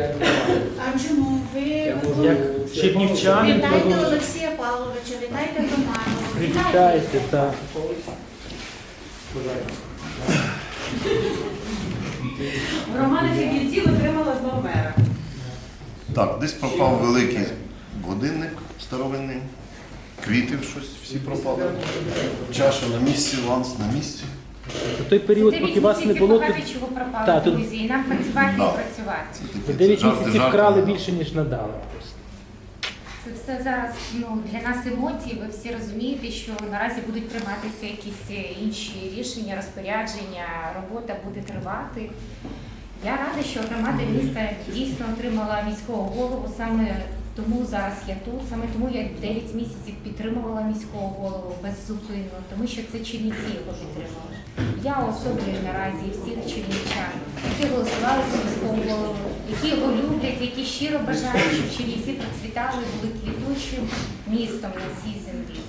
я не маю. А чому ви Я можу Як це- чернівчани. вітайте. Олексія Павловича, вітайте громаду. Привітайте, так. Бажаю. Громада Чернівців отримала знову мера. Так, десь пропав великий годинник старовинний, квіти щось всі пропали. Чаша на місці, ланц на місці. У той період, поки вас не було, тут багато чого пропало, Та, тут- друзі, і нам працювати Да. і працювати. Це такі за 9 жарти, місяців вкрали більше, ніж надали просто. Це все зараз ну, для нас емоції. Ви всі розумієте, що наразі будуть прийматися якісь е, інші рішення, розпорядження, робота буде тривати. Я рада, що громада міста дійсно отримала міського голову. Саме тому зараз я тут, саме тому я 9 місяців підтримувала міського голову беззупинно, тому що це Чернівці його підтримали. Я особлюю наразі всіх чернівчан, які голосували за міського голову, які його люблять, які щиро бажають, щоб Чернівці процвітали, були квітучим містом на цій землі.